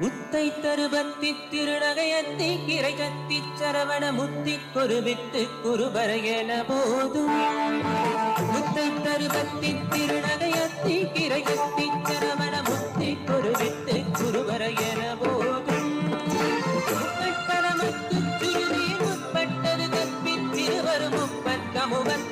முத்தை தருபத்தி திருநகையத்தி கிரை கத்தி சரவண முத்தி கொருவித்து குருபர என போதும். முத்தை தருபத்தி திருநகையத்தி கிரை கத்தி சரவண முத்தி கொருவித்து குருபர என போதும் முப்பட்டரமுத்து சுருதி முப்பட்டது கற்பி திருவரும் முப்பத்தமுகத்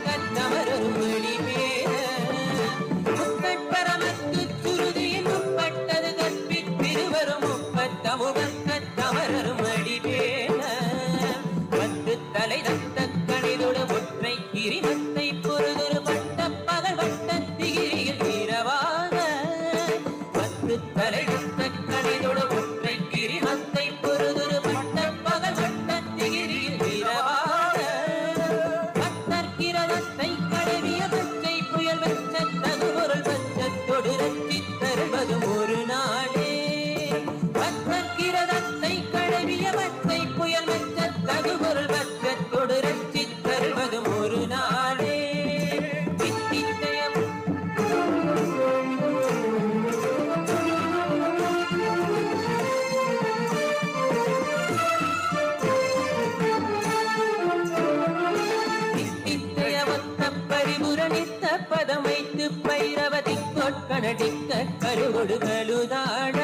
கொட்கணடிக்க கருவொடு கழுதாட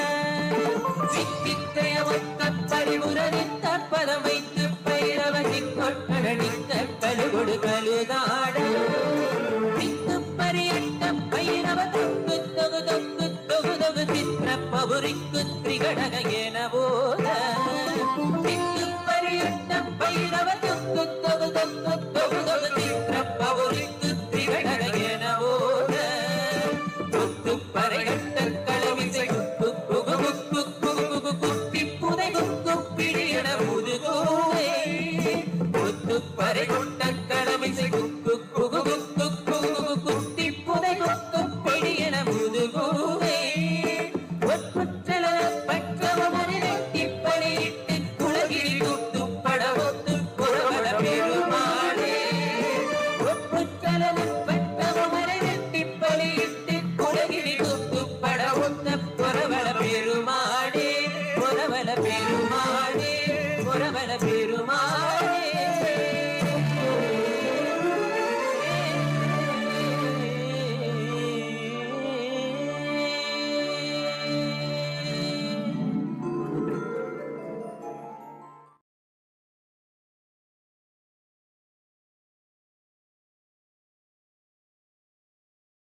வித்தியவத்த பரிபுரணித்த பதம் வைத்து பைரவதி கொட்கணடிக்க கருவொடு கழுதாட வித்து பரியட்ட பைரவ தொங்கு தொகு தொங்கு தொகு தொகு சித்திர பவுரிக்கு திரிகடக என போத வித்து பரியட்ட பைரவ தொங்கு தொகு தொங்கு புதை கொண்ட கடமிசை குக்கு குகு குக்கு குகு குட்டி புதை குக்கு பிடி என முது குருவே ஒப்புற்றல பற்றவ மறுநெட்டி பணியிட்டு குலகிரி குத்து பட ஒத்து குறவட பெருமாளே. ஒப்புற்றல பற்றவ மறுநெட்டி